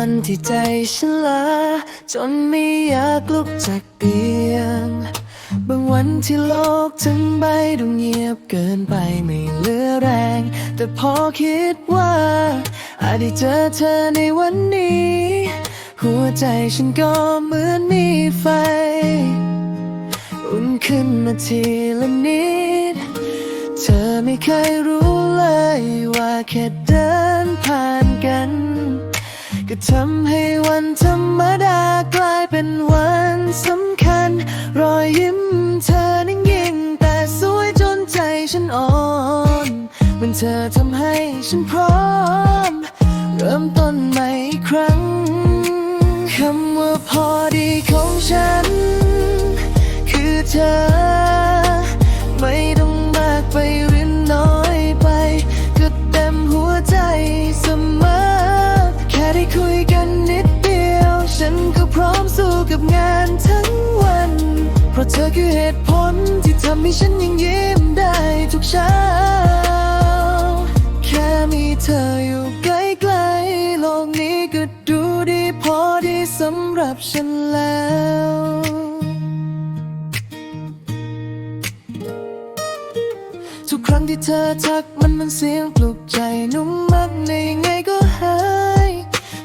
ันที่ใจฉันละจนไม่อยากลุกจากเตียง บางวันที่โลกทั้งใบดูเงียบเกินไปไม่เหลือแรง แต่พอคิดว่าอาจได้เจอเธอในวันนี้ หัวใจฉันก็เหมือนมีไฟ อุ่นขึ้นมาทีละนิด เธอไม่เคยรู้เลยว่าแค่เดินผ่านกัน ก็ทำให้วันธรรมดากลายเป็นวันสำคัญ รอยยิ้มเธอนั้นยิ่งแต่สวยจนใจฉันอ่อนมันเธอทำให้ฉันพร้อม เริ่มต้นใหม่อีกครั้งคำว่าพอดีของฉัน คือเธอ กับงานทั้งวัน เพราะเธอคือเหตุผลที่ทำให้ฉันยังยิ้มได้ทุกเช้า แค่มีเธออยู่ใกล้ๆโลกนี้ก็ดูดีพอดีสำหรับฉันแล้วทุกครั้งที่เธอทักมันมันเสียงปลุกใจนุ่มมากในยังไงก็หาย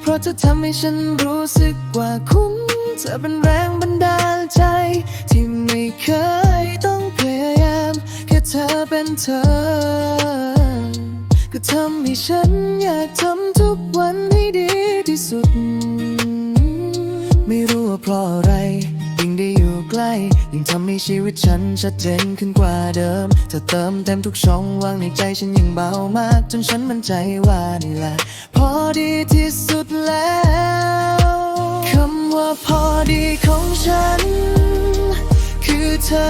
เพราะเธอทำให้ฉันรู้สึกว่าคุ้ม เธอเป็นแรงบันดาลใจ ที่ไม่เคยต้องพยายามแค่เธอเป็นเธอ ก็ทำให้ฉันอยากทำทุกวันให้ดีที่สุด ไม่รู้ว่าเพราะอะไรยิ่งได้อยู่ใกล้ยิ่งทำให้ชีวิตฉันชัดเจนขึ้นกว่าเดิมเธอเติมเต็มทุกช่องว่างในใจฉันยิ่งเบามาก จนฉันมั่นใจว่านี่แหละ พอดีที่สุดแล้ว พอดีของฉัน คือเธอ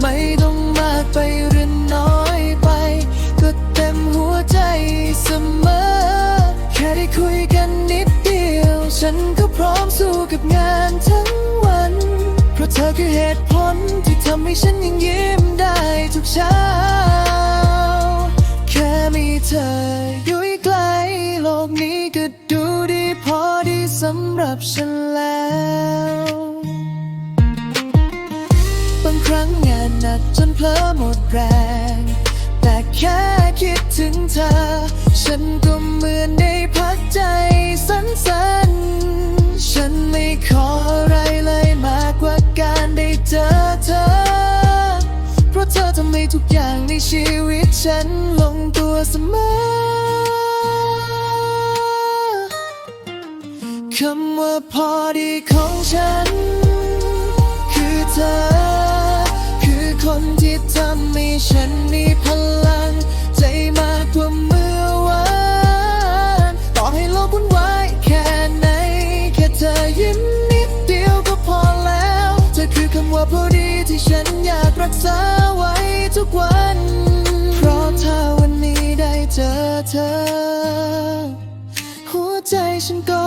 ไม่ต้องมากไปหรือน้อยไป ก็เต็มหัวใจเสมอ แค่ได้คุยกันนิดเดียว ฉันก็พร้อมสู้กับงานทั้งวัน เพราะเธอคือเหตุผลที่ทำให้ฉันยังยิ้มได้ทุกเช้า แค่มีเธอำหรับฉันแล้ว บางครั้งงานหนักจนเพลอหมดแรง แต่แค่คิดถึงเธอ ฉันก็เหมือนได้พักใจสั้นๆฉันไม่ขออะไรเลยมากกว่าการได้เจอเธอ เพราะเธอทำให้ทุกอย่างในชีวิตฉันลงตัวเสมอ คำว่าพอดีของฉัน คือเธอ คือคนที่ทำให้ฉันมีพลัง ใจมากกว่าเมื่อวานต่อให้โลกวุ่นวายแค่ไหน แค่เธอยิ้มนิดเดียวก็พอแล้ว เธอคือคำว่าพอดีที่ฉันอยากรักษาไว้ทุกวัน เพราะถ้าวันนี้ได้เจอเธอ หัวใจฉันก็